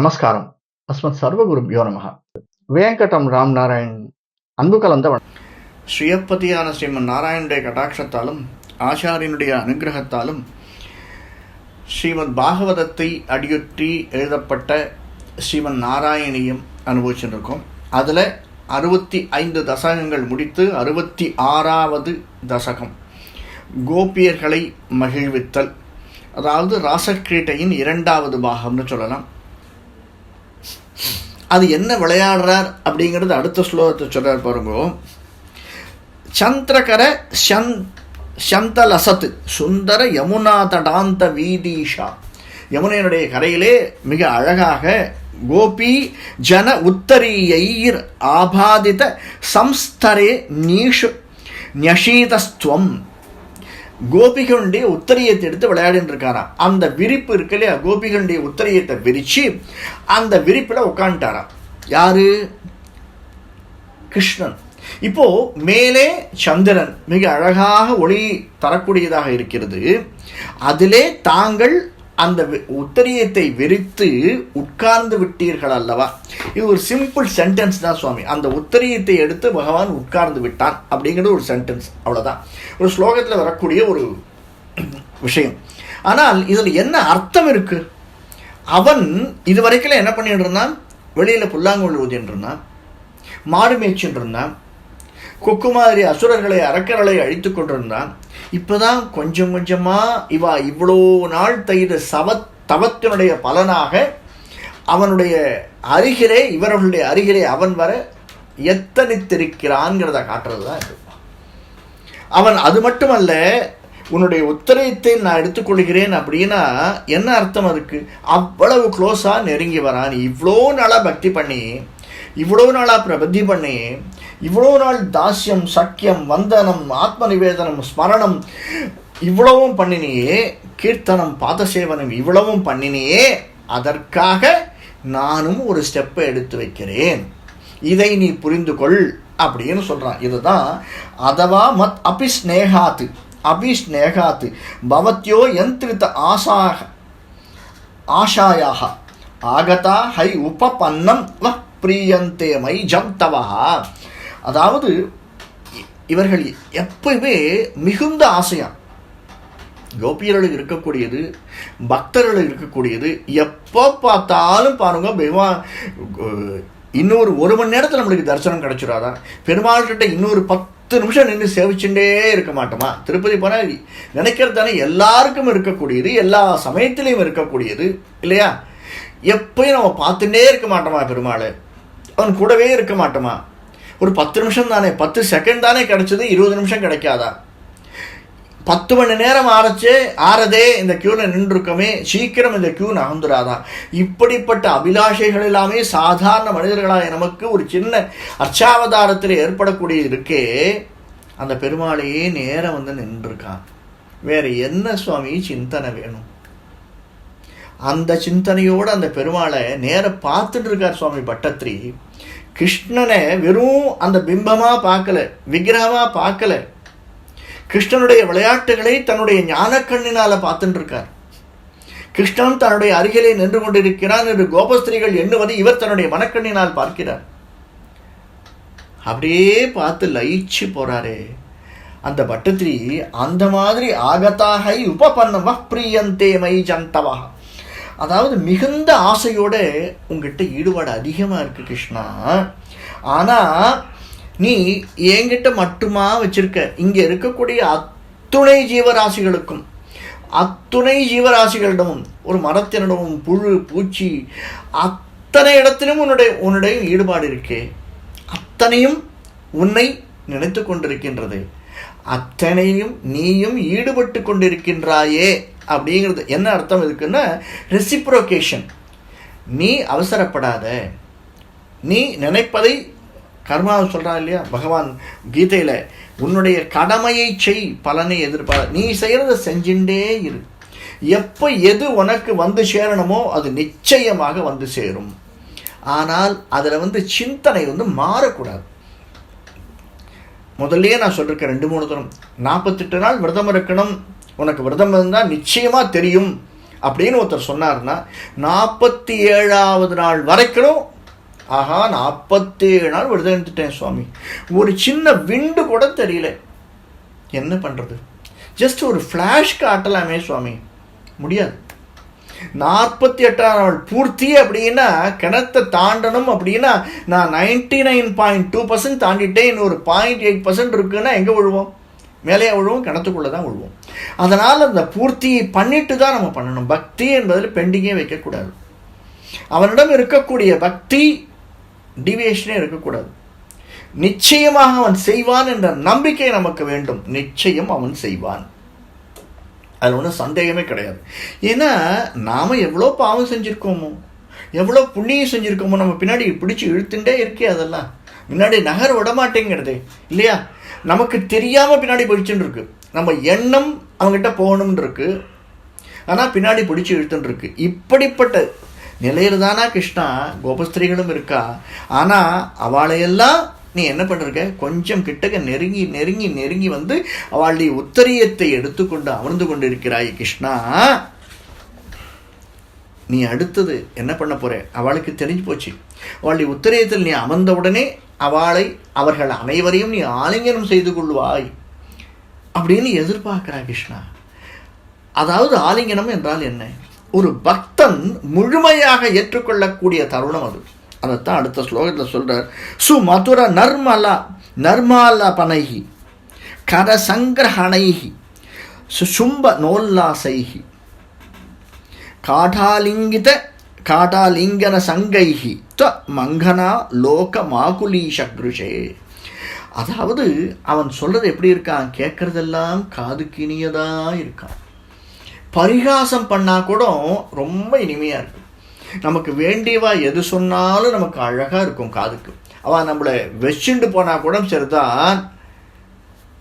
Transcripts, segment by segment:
நமஸ்காரம். அஸ்மத் சர்வகுருபியோ யோனமகா வேங்கடம் ராம் நாராயண் அன்பு கலந்த ஸ்ரீயப்பதியான ஸ்ரீமன் நாராயணுடைய கடாட்சத்தாலும் ஆச்சாரியனுடைய அனுகிரகத்தாலும் ஸ்ரீமத் பாகவதத்தை அடியொற்றி எழுதப்பட்ட ஸ்ரீமன் நாராயணியம் அனுபவிச்சுருக்கோம் அதில் அறுபத்தி ஐந்து தசகங்கள் முடித்து அறுபத்தி ஆறாவது தசகம். கோபியர்களை மகிழ்வித்தல். அதாவது ராசக்கிரீட்டையின் இரண்டாவது பாகம்னு சொல்லலாம். அது என்ன விளையாடுறார் அப்படிங்கிறது அடுத்த ஸ்லோகத்தை சொல்கிறார் பாருங்க. சந்திரகர சந் சந்தலசத் சுந்தர யமுனா தடாந்த வீதீஷா. யமுனையினுடைய கரையிலே மிக அழகாக கோபி ஜன உத்தரீயர் ஆபாதித சம்ஸ்தரே நீஷு ஞஷீதஸ்துவம் கோபிகளுடைய உத்தரியத்தை எடுத்து விளையாடின்னு இருக்காராம் அந்த விரிப்பு இருக்கு இல்லையா? கோபிகளுடைய உத்தரியத்தை விரித்து அந்த விரிப்பில் உட்காந்துட்டாராம் யாரு? கிருஷ்ணன். இப்போ மேலே சந்திரன் மிக அழகாக ஒளி தரக்கூடியதாக இருக்கிறது. அதிலே தாங்கள் அந்த வி- உத்தரியத்தை விரித்து உட்கார்ந்து விட்டீர்கள் அல்லவா? இது ஒரு சிம்பிள் சென்டென்ஸ் தான் சுவாமி. அந்த உத்தரியத்தை எடுத்து பகவான் உட்கார்ந்து விட்டான் அப்படிங்கிறது ஒரு சென்டென்ஸ் அவ்வளோதான் ஒரு ஸ்லோகத்தில் வரக்கூடிய ஒரு விஷயம். ஆனால் இதில் என்ன அர்த்தம் இருக்கு? அவன் இது வரைக்கும் என்ன பண்ணிட்டு இருந்தான்? வெளியில் புல்லாங்குழல் ஊதிட்டு இருந்தான். மாடு மேய்ச்சின்னு இருந்தான். அசுரர்களை அரக்கர்களை அழித்து கொண்டிருந்தான். இப்போதான் கொஞ்சம் கொஞ்சமாக இவா இவ்வளோ நாள் தயிர் சவ தவத்தினுடைய பலனாக அவனுடைய அருகிலே இவர்களுடைய அருகிலே அவன் வர எத்தனித்திருக்கிறான்ங்கிறத காட்டுறது தான் இது. அவன் அது மட்டுமல்ல உன்னுடைய உத்தரயத்தை நான் எடுத்துக்கொள்கிறேன் அப்படின்னா என்ன அர்த்தம் அதுக்கு? அவ்வளவு க்ளோஸாக நெருங்கி வரான். இவ்வளோ நாளாக பக்தி பண்ணி இவ்வளோ நாளாக பிரபத்தி பண்ணி இவ்வளோ நாள் தாஸ்யம் சக்கியம் வந்தனம் ஆத்ம நிவேதனம் ஸ்மரணம் இவ்வளவும் பண்ணினியே கீர்த்தனம் பாதசேவனம் இவ்வளவும் பண்ணினியே அதற்காக நானும் ஒரு ஸ்டெப்பை எடுத்து வைக்கிறேன். இதை நீ புரிந்து கொள் அப்படின்னு சொல்கிறான் இதுதான் அதவா மத் அபி ஸ்னேகாத்து அபி ஸ்னேகாத்து பவத்யோ யந்திரித ஆசாக ஆஷாயாக ஆகதா ஹை உபபன்னம் வ பிரியந்தே மை ஜம் தவா அதாவது இவர்கள் எப்பவுமே மிகுந்த ஆசையா கோபியர்களுக்கு இருக்கக்கூடியது பக்தர்களுக்கு இருக்கக்கூடியது எப்போ பார்த்தாலும் பாருங்க பெருமாள் இன்னொரு ஒரு மணி நேரத்தில் நம்மளுக்கு தரிசனம் கிடச்சிடாதான் பெருமாள் கிட்ட இன்னொரு பத்து நிமிஷம் நின்று சேவிச்சுட்டே இருக்க மாட்டோமா? திருப்பதி போனால் நினைக்கிறது தானே எல்லாருக்கும் இருக்கக்கூடியது எல்லா சமயத்திலையும் இருக்கக்கூடியது இல்லையா? எப்பயும் நம்ம பார்த்துட்டே இருக்க மாட்டோமா பெருமாள்? அவன் கூடவே இருக்க மாட்டோமா? ஒரு பத்து நிமிஷம் தானே பத்து செகண்ட் தானே கிடச்சது இருபது நிமிஷம் கிடைக்காதா? பத்து மணி நேரம் ஆரச்சே ஆறதே இந்த க்யூவில் நின்றுருக்கமே சீக்கிரம் இந்த க்யூ நகர்ந்துராதா? இப்படிப்பட்ட அபிலாஷைகள் எல்லாமே சாதாரண மனிதர்களாக நமக்கு ஒரு சின்ன அர்ச்சாவதாரத்தில் ஏற்படக்கூடிய இருக்கே அந்த பெருமாளையே நேரம் வந்து நின்றுருக்கான் வேறு என்ன சுவாமி சிந்தனை வேணும்? அந்த சிந்தனையோடு அந்த பெருமாளை நேர பார்த்துட்டு இருக்கார் சுவாமி பட்டத்ரி. கிருஷ்ணனை வெறும் அந்த பிம்பமாக பார்க்கல விக்கிரமாக பார்க்கல. கிருஷ்ணனுடைய விளையாட்டுகளை தன்னுடைய ஞானக்கண்ணினால் பார்த்துட்டு இருக்கார். கிருஷ்ணன் தன்னுடைய அருகிலே நின்று கொண்டிருக்கிறான் என்று கோபஸ்திரிகள் எண்ணுவதை இவர் தன்னுடைய மனக்கண்ணினால் பார்க்கிறார். அப்படியே பார்த்து லயிச்சு போறாரே. அந்த பட்டத்திரி அந்த மாதிரி ஆகத்தாக உபபன்னம் பிரியந்தே மை ஜந்தவா அதாவது மிகுந்த ஆசையோட உங்ககிட்ட ஈடுபாடு அதிகமாக இருக்குது கிருஷ்ணா. ஆனால் நீ என்கிட்ட மட்டுமா வச்சுருக்க? இங்கே இருக்கக்கூடிய அத்துணை ஜீவராசிகளுக்கும் அத்துணை ஜீவராசிகளிடமும் ஒரு மரத்தினிடமும் புழு பூச்சி அத்தனை இடத்திலும் உன்னுடைய உன்னுடைய ஈடுபாடு இருக்கே. அத்தனையும் உன்னை நினைத்து கொண்டிருக்கின்றது. அத்தனையும் நீயும் ஈடுபட்டு கொண்டிருக்கின்றாயே. அப்படிங்கிறது என்ன அர்த்தம் இருக்குன்னா ரெசிப்ரோகேஷன் நீ அவசரப்படாத. நீ நினைப்பதை கர்மா சொல்கிறான் இல்லையா? பகவான் கீதையில் உன்னுடைய கடமையை செய் பலனை எதிர்பார. நீ செய்கிறத செஞ்சுட்டே இரு. எப்போ எது உனக்கு வந்து சேரணுமோ அது நிச்சயமாக வந்து சேரும். ஆனால் அதில் வந்து சிந்தனை வந்து மாறக்கூடாது. முதல்லயே நான் சொல்லியிருக்கேன் ரெண்டு மூணு தரம். நாற்பத்தெட்டு நாள் விரதம் இருக்கணும். உனக்கு விரதம் இருந்தால் நிச்சயமாக தெரியும். அப்படின்னு ஒருத்தர் சொன்னார்னா நாற்பத்தி ஏழாவது நாள் வரைக்கும் ஆஹா நாற்பத்தி ஏழு நாள் விரதம் எடுத்துட்டேன் சுவாமி. ஒரு சின்ன விண்டு கூட தெரியல. என்ன பண்ணுறது ஜஸ்ட் ஒரு ஃப்ளாஷ் காட்டலாமே சுவாமி. முடியாது. நாற்பத்தி எட்டாம் நாள் பூர்த்தி அப்படின்னா கிணத்தை தாண்டணும் அப்படின்னா நான் ninety nine point two percent தாண்டிட்டேன். இன்னொரு பாயிண்ட் எயிட் பர்சன்ட் இருக்குன்னா எங்கே விழுவோம்? மேலேயே விழுவோம் கிணத்துக்குள்ளே தான் விழுவோம். அதனால் அந்த பூர்த்தி பண்ணிட்டு தான் நம்ம பண்ணணும். பக்தி என்பதில் பெண்டிங்கே வைக்கக்கூடாது. அவனிடம் இருக்கக்கூடிய பக்தி டிவியேஷனே இருக்கக்கூடாது. நிச்சயமாக அவன் செய்வான் என்ற நம்பிக்கை நமக்கு வேண்டும். நிச்சயம் அவன் செய்வான். அது ஒன்றும் சந்தேகமே கிடையாது. ஏன்னா நாம் எவ்வளோ பாவம் செஞ்சுருக்கோமோ எவ்வளோ புண்ணியம் செஞ்சுருக்கோமோ நம்ம பின்னாடி பிடிச்சி இழுத்துட்டே இருக்கே அதெல்லாம். முன்னாடி நகர் விட மாட்டேங்கிறதே இல்லையா? நமக்கு தெரியாமல் பின்னாடி போயிடுச்சுன்னு இருக்கு. நம்ம எண்ணம் அவங்ககிட்ட போகணும்னு இருக்கு ஆனால் பின்னாடி பிடிச்சி இழுத்துன்ருக்கு. இப்படிப்பட்ட நிலையில் தானா கிருஷ்ணா? கோபஸ்திரீகளும் இருக்கா? ஆனால் அவளையெல்லாம் நீ என்ன பண்ணிருக்க? கொஞ்சம் கிட்டக்க நெருங்கி நெருங்கி நெருங்கி வந்து அவளுடைய உத்தரியத்தை எடுத்துக்கொண்டு அமர்ந்து கொண்டு இருக்கிறாய் கிருஷ்ணா. நீ அடுத்தது என்ன பண்ண போற? அவளுக்கு தெரிஞ்சு போச்சு. அவளுடைய உத்தரியத்தில் நீ அமர்ந்த உடனே அவளை அவர்கள் அனைவரையும் நீ ஆலிங்கனம் செய்து கொள்வாய். அப்படின்னு எதிர்பார்க்குறா கிருஷ்ணா. அதாவது ஆலிங்கனம் என்றால் என்ன? ஒரு பக்தன் முழுமையாக ஏற்றுக்கொள்ளக்கூடிய தருணம் அது. அதைத்தான் அடுத்த ஸ்லோகத்தில் சொல்றார். சுமதுர நர்மலா நர்மாலபனைகி கரசங்கிரகணைகி சுசும்ப நோல்லாசைகி காடாலிங்கித காடாலிங்கன சங்கைகி த மங்கனா லோக மாகுலீஷக்ருஷே அதாவது அவன் சொல்றது எப்படி இருக்கான்? கேட்கறதெல்லாம் காதுக்கு இனியதா இருக்கான். பரிகாசம் பண்ணால் கூட ரொம்ப இனிமையாக இருக்கும். நமக்கு வேண்டியவா எது சொன்னாலும் நமக்கு அழகாக இருக்கும் காதுக்கு. அவன் நம்மளை வச்சுண்டு போனால் கூட சரிதான்.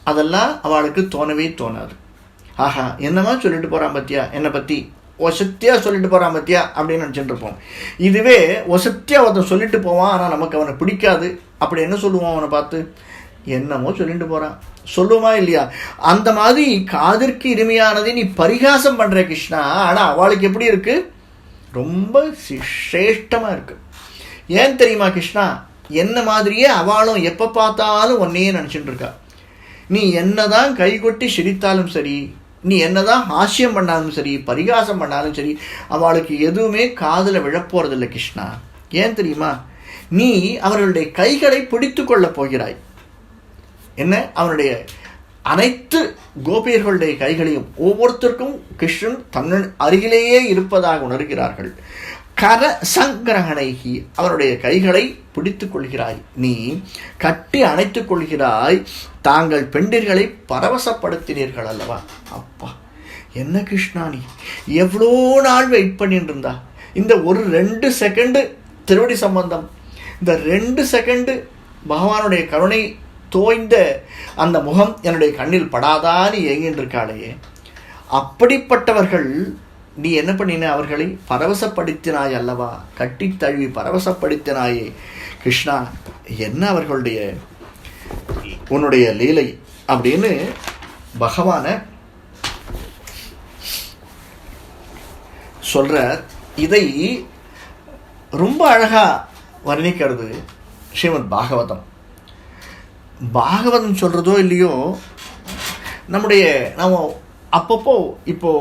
அதெல்லாம் அவளுக்கு தோணவே தோணாது. ஆஹா என்னமா சொல்லிட்டு போகிறான் பத்தியா? என்னை பற்றி ஒசத்தியாக சொல்லிட்டு போகிறான் பத்தியா? அப்படின்னு நினச்சிட்டு இருப்போம். இதுவே ஒசத்தியாக ஒருத்தன் சொல்லிட்டு போவான் ஆனால் நமக்கு அவனை பிடிக்காது. அப்படி என்ன சொல்லுவோம் அவனை பார்த்து? என்னமோ சொல்லிட்டு போகிறான் சொல்லுமா இல்லையா? அந்த மாதிரி காதிற்கு இனிமையானதை நீ பரிகாசம் பண்ணுற கிருஷ்ணா ஆனால் அவளுக்கு எப்படி இருக்குது ரொம்ப சிரேஷ்டமா இருக்குது ஏன் தெரியுமா கிருஷ்ணா? என்ன மாதிரியே அவளும் எப்போ பார்த்தாலும் ஒன்னையே நினச்சிட்டு இருக்கா. நீ என்னதான் கைகொட்டி சிரித்தாலும் சரி நீ என்னதான் ஹாஸ்யம் பண்ணாலும் சரி பரிகாசம் பண்ணாலும் சரி அவளுக்கு எதுவுமே காதில் விழப்போறதில்லை கிருஷ்ணா. ஏன் தெரியுமா? நீ அவர்களுடைய கைகளை பிடித்து கொள்ளப் போகிறாய். என்ன? அவனுடைய அனைத்து கோபியர்களுடைய கைகளையும் ஒவ்வொருத்தருக்கும் கிருஷ்ணன் தன்னன் அருகிலேயே இருப்பதாக உணர்கிறார்கள். கர சங்கிரகணைகி அவருடைய கைகளை பிடித்து கொள்கிறாய். நீ கட்டி அணைத்துக் கொள்கிறாய். தாங்கள் பெண்டிர்களை பரவசப்படுத்தினீர்கள் அல்லவா? அப்பா என்ன கிருஷ்ணா நீ? எவ்வளோ நாள் வெயிட் பண்ணிட்டு இருந்தா இந்த ஒரு ரெண்டு செகண்டு திருவடி சம்பந்தம். இந்த ரெண்டு செகண்டு பகவானுடைய கருணை தோய்ந்த அந்த முகம் என்னுடைய கண்ணில் படாதான்னு ஏங்கிட்டு இருக்காளே அப்படிப்பட்டவர்கள் நீ என்ன பண்ணின அவர்களை? பரவசப்படுத்தினாய் அல்லவா? கட்டி தழுவி பரவசப்படுத்தினாயே. கிருஷ்ணா என்ன அவர்களுடைய உன்னுடைய லீலை? அப்படின்னு பகவான சொல்கிறார் இதை ரொம்ப அழகாக வர்ணிக்கிறது ஸ்ரீமத் பாகவதம். பாகவதம் சொல்கிறதோ இல்லையோ நம்முடைய நம்ம அப்பப்போ இப்போ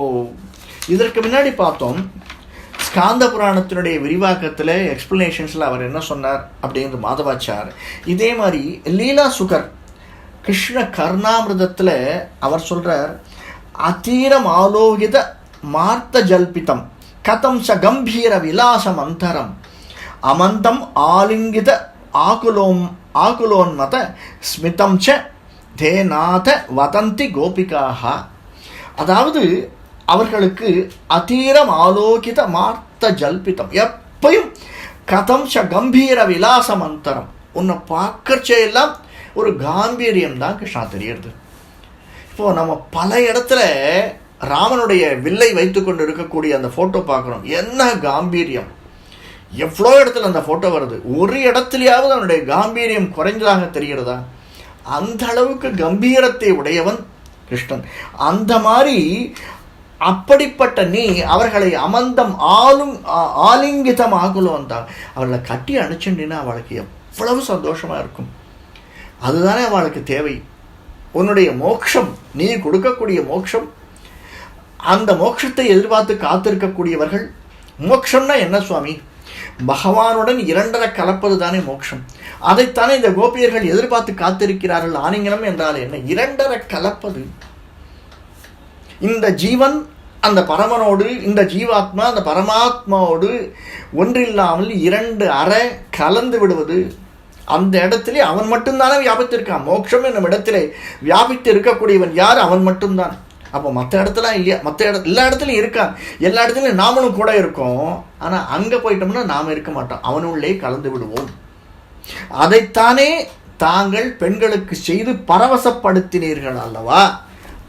இதற்கு முன்னாடி பார்த்தோம் ஸ்காந்த புராணத்தினுடைய விரிவாக்கத்தில் எக்ஸ்பிளனேஷன்ஸில் அவர் என்ன சொன்னார் அப்படிங்கிறது மாதவாச்சார். இதே மாதிரி லீலா சுகர் கிருஷ்ண கர்ணாமிரதத்தில் அவர் சொல்கிறார் அதீரம் ஆலோகித மார்த்த ஜல்பிதம் கதம் ச கம்பீர விலாசம் அந்தரம் அமந்தம் ஆலிங்கித ஆகுலோம் ஆகுலோன்மத ஸ்மிதம் ச தேநாத வதந்தி கோபிகாக அதாவது அவர்களுக்கு அதீரம் ஆலோகித மார்த்த ஜல்பிதம் எப்பையும் கதம் ச கம்பீர விலாசம் அந்தரம் உன்னை பார்க்கறச்சே எல்லாம் ஒரு காம்பீரியம் தான் கிருஷ்ணா தெரியறது. இப்போது நம்ம பல இடத்துல ராமனுடைய வில்லை வைத்துக்கொண்டு இருக்கக்கூடிய அந்த ஃபோட்டோ பார்க்குறோம். என்ன காம்பீரியம்? எவ்வளோ இடத்துல அந்த ஃபோட்டோ வருது? ஒரு இடத்துலையாவது அவனுடைய காம்பீரியம் குறைஞ்சதாக தெரிகிறதா? அந்த அளவுக்கு கம்பீரத்தை உடையவன் கிருஷ்ணன். அந்த மாதிரி அப்படிப்பட்ட நீ அவர்களை அமந்தம் ஆளும் ஆ- ஆலிங்கிதம் ஆகலோ வந்தால் அவர்களை கட்டி அணைச்சுட்டினா அவளுக்கு எவ்வளவு சந்தோஷமாக இருக்கும். அதுதானே அவளுக்கு தேவை. உன்னுடைய மோட்சம் நீ கொடுக்கக்கூடிய மோட்சம் அந்த மோட்சத்தை எதிர்பார்த்து காத்திருக்கக்கூடியவர்கள் மோட்சம்னா என்ன சுவாமி? பகவானுடன் இரண்டரை கலப்பது தானே மோட்சம். அதைத்தானே இந்த கோபியர்கள் எதிர்பார்த்து காத்திருக்கிறார்கள். ஆனிங்கனம் என்றால் என்ன? இரண்டரை கலப்பது. இந்த ஜீவன் அந்த பரமனோடு இந்த ஜீவாத்மா அந்த பரமாத்மாவோடு ஒன்றில்லாமல் இரண்டு அறை கலந்து விடுவது அந்த இடத்திலே அவன் மட்டும்தானே வியாபித்திருக்கான். மோட்சம் என்னும் இடத்திலே வியாபித்து இருக்கக்கூடியவன் யார்? அவன் மட்டும்தான். அப்போ மற்ற இடத்துல இல்லையா? மற்ற இடம் எல்லா இடத்துலையும் இருக்கான் எல்லா இடத்துலையும் நாமளும் கூட இருக்கோம். ஆனால் அங்கே போயிட்டோம்னா நாம் இருக்க மாட்டோம். அவனுள்ளே கலந்து விடுவோம். அதைத்தானே தாங்கள் பெண்களுக்கு செய்து பரவசப்படுத்தினீர்கள் அல்லவா?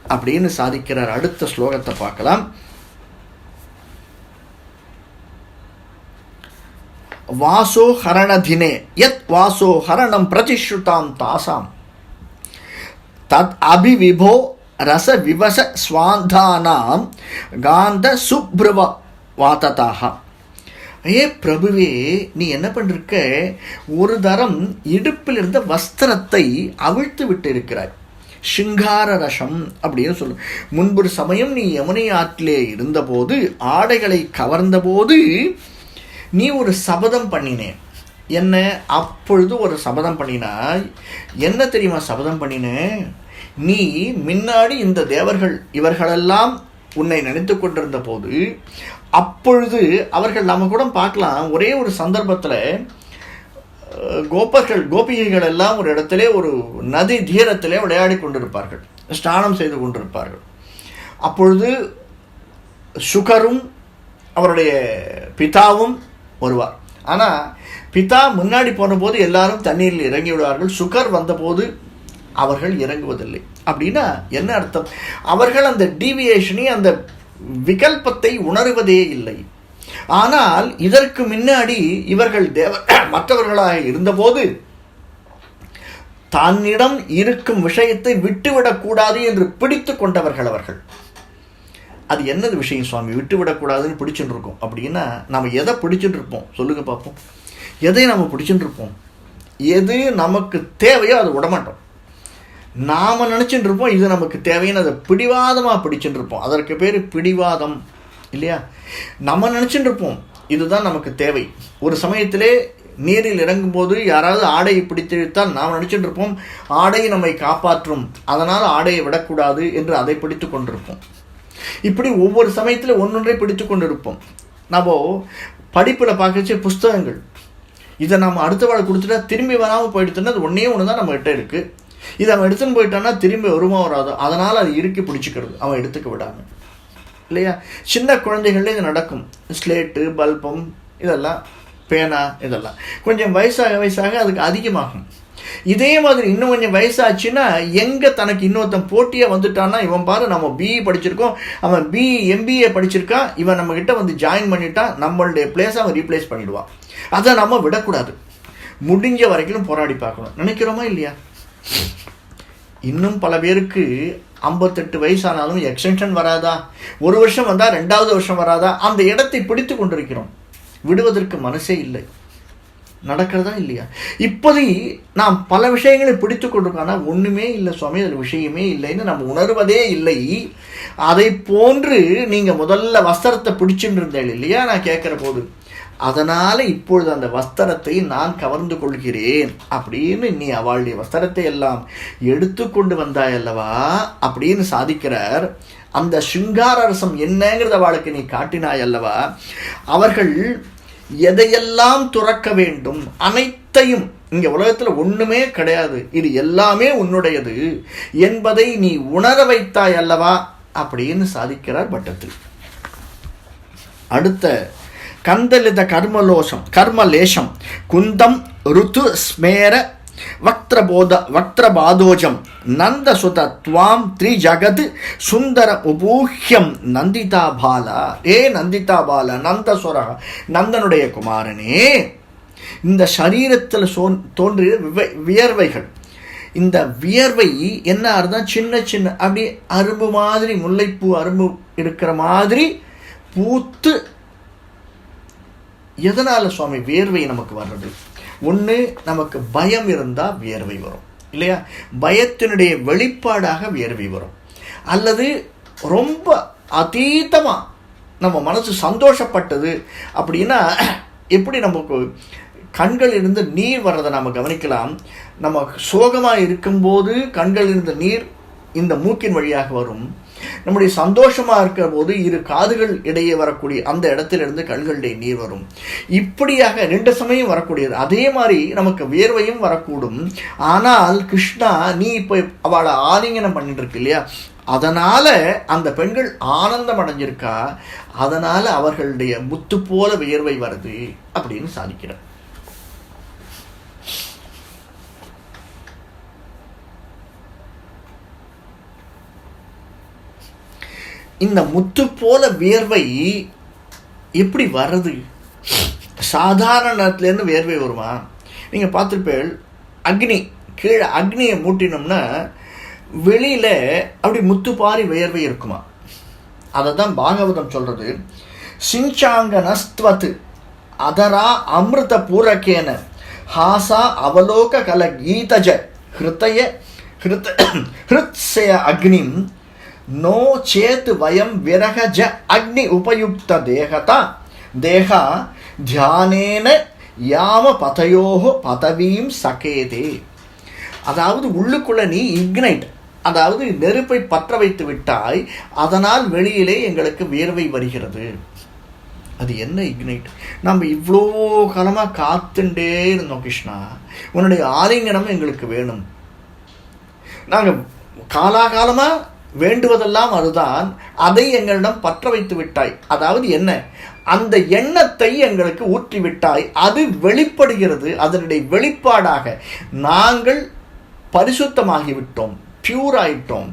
அப்படின்னு சாதிக்கிறார் அடுத்த ஸ்லோகத்தை பார்க்கலாம். வாசோ ஹரணதினே. எத் வாசோ ஹரணம் பிரதிஷ்ருதாம் தாசாம். தத் அபிவிபோ ரச விவச ஸ்வாந்தானாம் காந்த சுப்ரவ வாததாக ஏ பிரபுவே நீ என்ன பண்ணிருக்க? ஒரு தரம் இடுப்பில் இருந்த வஸ்திரத்தை அவிழ்த்து விட்டு இருக்கிறாய் சிங்கார ரசம் அப்படின்னு சொல்லு. முன்பொரு சமயம் நீ யமுனை ஆற்றிலே இருந்தபோது ஆடைகளை கவர்ந்தபோது நீ ஒரு சபதம் பண்ணினேன் என்ன? அப்பொழுது ஒரு சபதம் பண்ணினாய். என்ன தெரியுமா சபதம் பண்ணினேன் நீ முன்னாடி இந்த தேவர்கள் இவர்களெல்லாம் உன்னை நினைத்து கொண்டிருந்த போது அப்பொழுது அவர்கள் நம்ம கூட பார்க்கலாம் ஒரே ஒரு சந்தர்ப்பத்தில் கோபர்கள் கோபிகைகள் எல்லாம் ஒரு இடத்திலே ஒரு நதி தீரத்திலே விளையாடி கொண்டிருப்பார்கள் ஸ்நானம் செய்து கொண்டிருப்பார்கள். அப்பொழுது சுகரும் அவருடைய பிதாவும் வருவார். ஆனால் பிதா முன்னாடி போனபோது எல்லாரும் தண்ணீரில் இறங்கி விடுவார்கள் சுகர் வந்தபோது அவர்கள் இறங்குவதில்லை. அப்படின்னா என்ன அர்த்தம்? அவர்கள் அந்த டீவியேஷனை அந்த விகல்பத்தை உணர்வதே இல்லை. ஆனால் இதற்கு முன்னாடி இவர்கள் தேவ மற்றவர்களாக இருந்தபோது தன்னிடம் இருக்கும் விஷயத்தை விட்டுவிடக்கூடாது என்று பிடித்து கொண்டவர்கள் அவர்கள். அது என்னது விஷயம் சுவாமி? விட்டுவிடக்கூடாதுன்னு பிடிச்சுட்டு இருக்கோம். அப்படின்னா நம்ம எதை பிடிச்சுட்டு இருப்போம்? சொல்லுங்க பார்ப்போம் எதை நம்ம பிடிச்சுட்டு இருப்போம்? எது நமக்கு தேவையோ அதை விடமாட்டோம். நாம் நினச்சிட்டு இருப்போம் இது நமக்கு தேவைன்னு அதை பிடிவாதமாக பிடிச்சுட்டு இருப்போம் அதற்கு பேர் பிடிவாதம் இல்லையா? நம்ம நினச்சிட்டு இருப்போம் இதுதான் நமக்கு தேவை. ஒரு சமயத்திலே நீரில் இறங்கும்போது யாராவது ஆடையை பிடித்து இழுத்தால் நாம் நினச்சிட்டு இருப்போம் ஆடை நம்மை காப்பாற்றும். அதனால் ஆடையை விடக்கூடாது என்று அதை பிடித்து கொண்டிருப்போம். இப்படி ஒவ்வொரு சமயத்தில் ஒன்றொன்றை பிடித்து கொண்டிருப்போம். நம்ம படிப்பில் பார்க்கச்சு புஸ்தகங்கள். இதை நம்ம அடுத்த வாழை கொடுத்துட்டா திரும்பி வராமல் போயிடுத்துன்னா அது ஒன்றே ஒன்று தான் நம்மகிட்ட இருக்குது இதை அவன் எடுத்துன்னு போயிட்டான்னா திரும்பி வருமா வராதோ? அதனால் அது இறுக்கி பிடிச்சிக்கிறது. அவன் எடுத்துக்க விடாமல் இல்லையா? சின்ன குழந்தைகள்லேயும் இது நடக்கும். ஸ்லேட்டு பல்பம் இதெல்லாம் பேனா இதெல்லாம். கொஞ்சம் வயசாக வயசாக அதுக்கு அதிகமாகும். இதே மாதிரி இன்னும் கொஞ்சம் வயசாச்சுன்னா எங்கே தனக்கு இன்னொருத்தன் போட்டியாக வந்துட்டான்னா இவன் பாரு நம்ம பிஇ படிச்சிருக்கோம். அவன் பிஇ எம்பிஏ படிச்சிருக்கான். இவன் நம்மக்கிட்ட வந்து ஜாயின் பண்ணிட்டான் நம்மளுடைய பிளேஸை அவன் ரீப்ளேஸ் பண்ணிடுவான். அதை நம்ம விடக்கூடாது. முடிஞ்ச வரைக்கும் போராடி பார்க்கணும். நினைக்கிறோமா இல்லையா? இன்னும் பல பேருக்கு ஐம்பத்தெட்டு வயசானாலும் எக்ஸ்டென்ஷன் வராதா? ஒரு வருஷம் வந்தால் ரெண்டாவது வருஷம் வராதா? அந்த இடத்தை பிடித்து கொண்டிருக்கிறோம். விடுவதற்கு மனசே இல்லை. நடக்கிறதா இல்லையா? இப்போதை நாம் பல விஷயங்களை பிடித்து கொண்டிருக்கோம்னா ஒன்றுமே இல்லை சுவாமி அதில் விஷயமே இல்லைன்னு நம்ம உணர்வதே இல்லை. அதை போன்று நீங்கள் முதல்ல வஸ்திரத்தை பிடிச்சுட்டு இருந்தேன் இல்லையா? நான் கேட்குற போது. அதனால் இப்பொழுது அந்த வஸ்திரத்தை நான் கவர்ந்து கொள்கிறேன். அப்படின்னு நீ அவளுடைய வஸ்திரத்தை எல்லாம் எடுத்துக்கொண்டு வந்தாய் அல்லவா? அப்படின்னு சாதிக்கிறார். அந்த சிங்கார ரசம் என்னங்கிறத அவளுக்கு நீ காட்டினாய் அல்லவா? அவர்கள் எதையெல்லாம் துறக்க வேண்டும்? அனைத்தையும். இங்க உலகத்துல ஒண்ணுமே கிடையாது. இது எல்லாமே உன்னுடையது. என்பதை நீ உணர வைத்தாய் அல்லவா? அப்படின்னு சாதிக்கிறார் பட்டத்தில் அடுத்த கந்தலித கர்மலோஷம் கர்மலேஷம் குந்தம் ருத்து ஸ்மேர வக்திரபோத வக்திரபாதோஜம் நந்தசுத துவாம் த்ரி ஜகத் சுந்தர உபூஹ்யம் நந்திதா பாலா. ஏ நந்திதா பாலா நந்தசுர நந்தனுடைய குமாரனே. இந்த சரீரத்தில் சோ தோன்றிய வியர்வைகள். இந்த வியர்வை என்ன ஆறுதான் சின்ன சின்ன அப்படி அரும்பு மாதிரி முல்லைப்பூ அரும்பு இருக்கிற மாதிரி பூத்து எதனால் சுவாமி வேர்வை நமக்கு வர்றது? ஒன்று நமக்கு பயம் இருந்தால் வியர்வை வரும். இல்லையா? பயத்தினுடைய வெளிப்பாடாக வியர்வை வரும். அல்லது ரொம்ப அதீதமாக நம்ம மனசு சந்தோஷப்பட்டது அப்படின்னா எப்படி நமக்கு கண்களிலிருந்து இருந்து நீர் வர்றதை நம்ம கவனிக்கலாம். நம்ம சோகமாக இருக்கும்போது கண்களிலிருந்து இருந்து நீர் இந்த மூக்கின் வழியாக வரும். நம்முடைய சந்தோஷமாக இருக்கிற போது இரு காதுகள் இடையே வரக்கூடிய அந்த இடத்திலிருந்து கண்களுடைய நீர் வரும். இப்படியாக ரெண்டு சமயம் வரக்கூடியது. அதே மாதிரி நமக்கு வியர்வையும் வரக்கூடும். ஆனால் கிருஷ்ணா நீ இப்போ அவளை ஆலிங்கனம் பண்ணிட்டு இருக்கு இல்லையா? அதனால அந்த பெண்கள் ஆனந்தம் அடைஞ்சிருக்கா? அதனால அவர்களுடைய முத்து போல வியர்வை வருது. அப்படின்னு சாதிக்கிறார். இந்த முத்து போல வியர்வை எப்படி வர்றது? சாதாரண நேரத்துலேருந்து வியர்வை வருமா? நீங்கள் பார்த்துருப்பேள் அக்னி கீழே அக்னியை மூட்டினோம்னா வெளியில் அப்படி முத்து பாரி வியர்வை இருக்குமா? அதை தான் பாகவதம் சொல்கிறது சிஞ்சாங்க நஸ்துவத்து அதரா அமிர்த பூரக்கேன ஹாசா அவலோக கல கீதஜ ஹிருதய ஹிருத் ஹிருத்ஸய அக்னிம் நோ சேத் வயம் விரகஜ அக்னி உபயுக்த தேகதா. தேகா தியானேன யாம பதையோகோ பதவியும் சகேதே. அதாவது உள்ளுக்குள்ள நீ இக்னைட். அதாவது நெருப்பை பற்ற வைத்து விட்டாய். அதனால் வெளியிலே எங்களுக்கு வியர்வை வருகிறது. அது என்ன இக்னைட்? நம்ம இவ்வளோ காலமாக காத்துண்டே இருந்தோம் கிருஷ்ணா. உன்னுடைய ஆலிங்கனம் எங்களுக்கு வேணும். நாங்கள் காலாகாலமாக வேண்டுவதெல்லாம் அதுதான். அதை எங்களிடம் பற்ற வைத்து விட்டாய் அதாவது என்ன? அந்த எண்ணத்தை எங்களுக்கு ஊற்றி விட்டாய் அது வெளிப்படுகிறது. அதனுடைய வெளிப்பாடாக நாங்கள் பரிசுத்தமாகிவிட்டோம். பியூர் ஆயிட்டோம்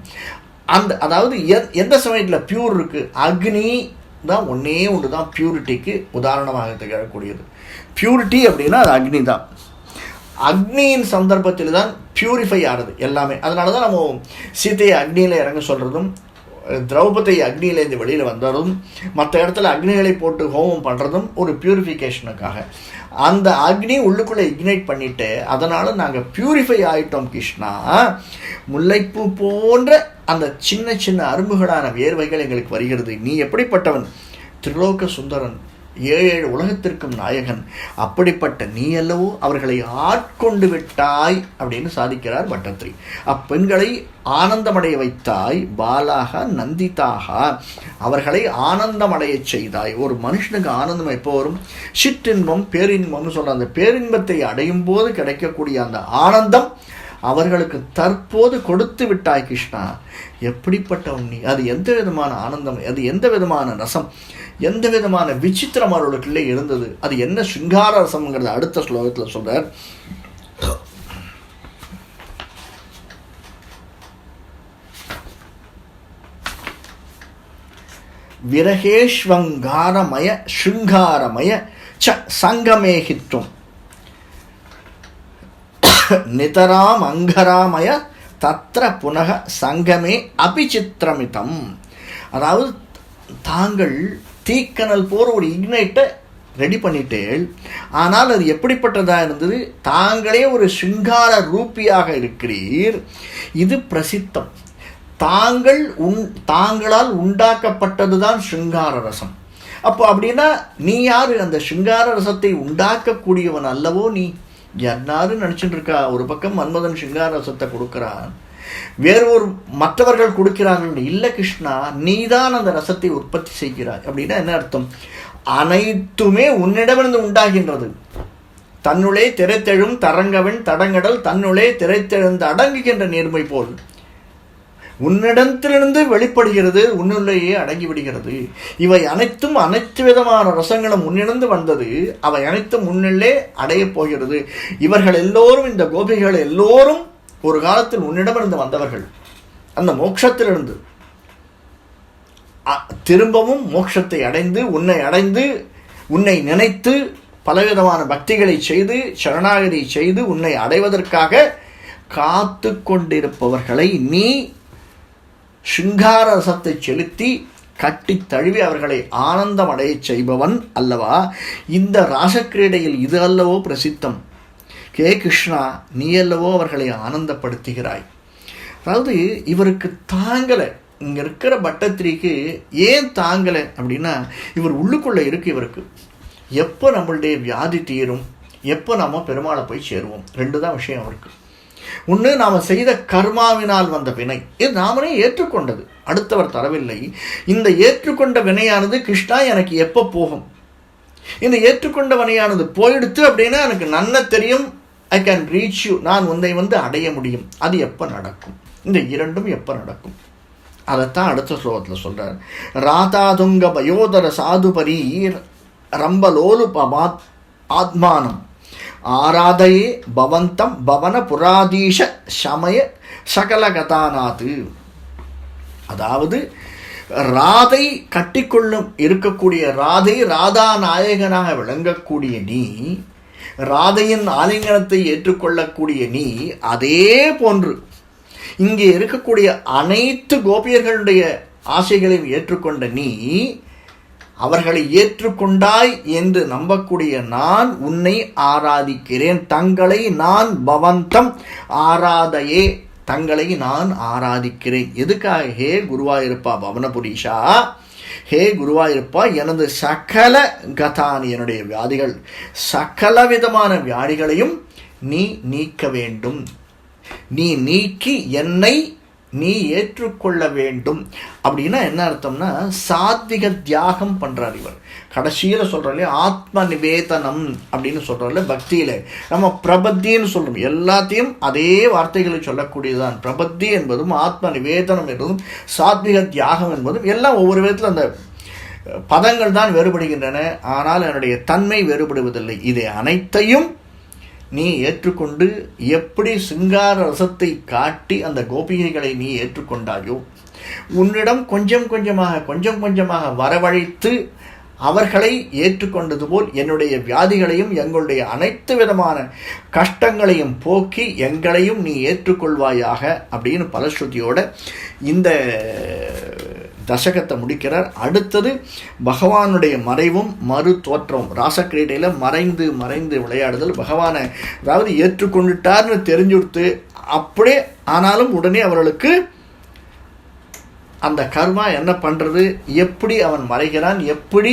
அந்த அதாவது எ- எந்த சமயத்தில் பியூர் இருக்குது அக்னி தான் ஒன்றே ஒன்று தான் பியூரிட்டிக்கு உதாரணமாக திகழக்கூடியது. பியூரிட்டி அப்படின்னா அது அக்னி தான் அக்னியின் சந்தர்ப்பத்தில் தான் பியூரிஃபை ஆனது எல்லாமே. அதனால தான் நம்ம சீதையை அக்னியில் இறங்க சொல்கிறதும் திரௌபதி அக்னியிலேருந்து வெளியில் வந்ததும் மற்ற இடத்துல அக்னிகளை போட்டு ஹோமம் பண்ணுறதும் ஒரு பியூரிஃபிகேஷனுக்காக அந்த அக்னி உள்ளுக்குள்ளே இக்னைட் பண்ணிவிட்டு அதனால் நாங்கள் பியூரிஃபை ஆகிட்டோம் கிருஷ்ணா. முல்லைப்பூ போன்ற அந்த சின்ன சின்ன அரும்புகளான வேர்வைகள் எங்களுக்கு வருகிறது. நீ எப்படிப்பட்டவன்? திரிலோக சுந்தரன். ஏழு ஏழு உலகத்திற்கும் நாயகன். அப்படிப்பட்ட நீ அல்லவோ அவர்களை ஆட்கொண்டு விட்டாய் அப்படின்னு சாதிக்கிறார் பட்டத்ரி அப்பெண்களை ஆனந்தமடைய வைத்தாய் பாலாக நந்திதாக. அவர்களை ஆனந்தமடையச் செய்தாய். ஒரு மனுஷனுக்கு ஆனந்தம் எப்போ வரும்? சிற்றின்பம் பேரின்பம்னு சொல்ற அந்த பேரின்பத்தை அடையும் போது கிடைக்கக்கூடிய அந்த ஆனந்தம் அவர்களுக்கு தற்போது கொடுத்து விட்டாய் கிருஷ்ணா. எப்படிப்பட்ட உன்னி அது எந்த விதமான ஆனந்தம்? அது எந்த விதமான ரசம்? எந்த விதமான விசித்திரம் அவர்களுக்குள்ளே இருந்தது? அது என்ன சிங்கார ரசம்ங்கிறத அடுத்த ஸ்லோகத்தில் சொல்றார். விரகேஷ்வங்காரமய சிருங்காரமய ச சங்கமேகித்வம் நிதராம் அங்கராமய தத்ர புனக சங்கமே அபிச்சித்திரமிதம் அதாவது தாங்கள் தீக்கனல் போகிற ஒரு இக்னைட்டை ரெடி பண்ணிட்டேள். ஆனால் அது எப்படிப்பட்டதாக இருந்தது? தாங்களே ஒரு சிங்கார ரூபியாக இருக்கிறீர். இது பிரசித்தம். தாங்கள் உன் தாங்களால் உண்டாக்கப்பட்டது தான் சிங்கார ரசம். அப்போ அப்படின்னா நீ யார்? அந்த சிங்கார ரசத்தை உண்டாக்கக்கூடியவன் அல்லவோ நீ? யாருன்னு நினச்சிட்டு இருக்கா? ஒரு பக்கம் மன்மதன் சிங்கார ரசத்தை கொடுக்குறான். வேறு ஒரு மற்றவர்கள் கொடுக்கிறார்கள். இல்லை கிருஷ்ணா நீதான் அந்த ரசத்தை உற்பத்தி செய்கிறாய். அப்படின்னா என்ன அர்த்தம்? அனைத்துமே உன்னிடமிருந்து உண்டாகின்றது. தன்னுளே திரைத்தெழும் தரங்கவன் தடங்கடல் தன்னுளே திரைத்தெழுந்து அடங்குகின்ற நேர்மை போல். உன்னிடத்திலிருந்து வெளிப்படுகிறது உன்னுள்ளேயே அடங்கி விடுகிறது இவை அனைத்தும் அனைத்து விதமான ரசங்களும் முன்னிருந்து வந்தது. அவை அனைத்தும் முன்னிலே அடையப் போகிறது. இவர்கள் எல்லோரும் இந்த கோபிகள் எல்லோரும் ஒரு காலத்தில் உன்னிடமிருந்து வந்தவர்கள் அந்த மோட்சத்திலிருந்து அ- திரும்பவும் மோட்சத்தை அடைந்து உன்னை அடைந்து உன்னை நினைத்து பலவிதமான பக்திகளை செய்து சரணாகதி செய்து உன்னை அடைவதற்காக காத்து கொண்டிருப்பவர்களை நீ சிங்கார ரசத்தை செலுத்தி கட்டி தழுவி அவர்களை ஆனந்தம் அடையச் செய்பவன் அல்லவா? இந்த ராசக்கிரீடையில் இது அல்லவோ பிரசித்தம். கே கிருஷ்ணா நீ அல்லவோ அவர்களை ஆனந்தப்படுத்துகிறாய். அதாவது இவருக்கு தாங்கலை. இங்கே இருக்கிற பட்டத்திரிக்கு ஏன் தாங்கலை அப்படின்னா இவர் உள்ளுக்குள்ளே இருக்கு இவருக்கு. எப்போ நம்மளுடைய வியாதி தீரும்? எப்போ நம்ம பெருமாளை போய் சேருவோம்? ரெண்டு தான் விஷயம் அவருக்கு. ஒன்று நாம் செய்த கர்மாவினால் வந்த வினை. இது நாமளே ஏற்றுக்கொண்டது. அடுத்தவர் தரவில்லை. இந்த ஏற்றுக்கொண்ட வினையானது கிருஷ்ணா எனக்கு எப்போ போகும்? இந்த ஏற்றுக்கொண்ட வினையானது போயிடுத்து அப்படின்னா எனக்கு நன்ன தெரியும் ஐ கேன் ரீச் யூ நான் உன்னை வந்து அடைய முடியும். அது எப்போ நடக்கும்? இந்த இரண்டும் எப்போ நடக்கும்? அதைத்தான் அடுத்த ஸ்லோகத்தில் சொல்கிறார் ராதாதுங்க பயோதர சாதுபரி ரம்பலோலு பமாத் ஆத்மானம். ஆராதையே பவந்தம் பவன புராதீஷ சமய சகலகதாநாத்து. அதாவது ராதை கட்டிக்கொள்ளும் இருக்கக்கூடிய ராதை ராதா நாயகனாக விளங்கக்கூடிய நீ ராதையின் ஆலிங்கனத்தை ஏற்றுக்கொள்ளக்கூடிய நீ அதே போன்று இங்கே இருக்கக்கூடிய அனைத்து கோபியர்களுடைய ஆசைகளையும் ஏற்றுக்கொண்ட நீ அவர்களை ஏற்றுக்கொண்டாய் என்று நம்பக்கூடிய நான் உன்னை ஆராதிக்கிறேன். தங்களை நான் பவந்தம் ஆராதையே தங்களை நான் ஆராதிக்கிறேன். எதுக்காக குருவாயிருப்பா பவனபுரீஷா? ஹே குருவாயிருப்பா எனது சகல கதானி என்னுடைய வியாதிகள் சகல விதமான வியாதிகளையும் நீ நீக்க வேண்டும். நீ நீக்கி என்னை நீ ஏற்றுக்கொள்ள வேண்டும். அப்படின்னா என்ன அர்த்தம்னா சாத்விக தியாகம் பண்ணுறார் இவர். கடைசியில் சொல்கிறாலே ஆத்ம நிவேதனம் அப்படின்னு சொல்கிறாரு பக்தியில். நம்ம பிரபத்தின்னு சொல்கிறோம் எல்லாத்தையும் அதே வார்த்தைகளை சொல்லக்கூடியதுதான். பிரபத்தி என்பதும் ஆத்ம நிவேதனம் என்பதும் சாத்விக தியாகம் என்பதும் எல்லாம் ஒவ்வொரு விதத்தில் அந்த பதங்கள் தான் வேறுபடுகின்றன. ஆனால் என்னுடைய தன்மை வேறுபடுவதில்லை. இதை அனைத்தையும் நீ ஏற்றுக்கொண்டு எப்படி சிங்கார ரசத்தை காட்டி அந்த கோபிகைகளை நீ ஏற்றுக்கொண்டாயோ உன்னிடம் கொஞ்சம் கொஞ்சமாக கொஞ்சம் கொஞ்சமாக வரவழைத்து அவர்களை ஏற்றுக்கொண்டது போல் என்னுடைய வியாதிகளையும் எங்களுடைய அனைத்து விதமான கஷ்டங்களையும் போக்கி எங்களையும் நீ ஏற்றுக்கொள்வாயாக அப்படின்னு பலஸ்ருதியோட இந்த தசகத்தை முடிக்கிறார். அடுத்தது பகவானுடைய மறைவும் மறு தோற்றம் ராசக்கிரீடையில் மறைந்து மறைந்து விளையாடுதல் பகவானை அதாவது ஏற்றுக்கொண்டுட்டார்னு தெரிஞ்சுடுத்து அப்படியே ஆனாலும் உடனே அவர்களுக்கு அந்த கர்மா என்ன பண்ணுறது எப்படி அவன் மறைகிறான்? எப்படி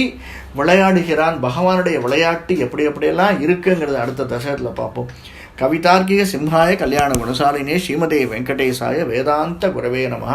விளையாடுகிறான்? பகவானுடைய விளையாட்டு எப்படி எப்படியெல்லாம் இருக்குங்கிறது அடுத்த தசகத்தில் பார்ப்போம். கவிதார்க்கிக சிம்ஹாய கல்யாண குணசாலினே ஸ்ரீமதே வெங்கடேசாய வேதாந்த குரவே நம.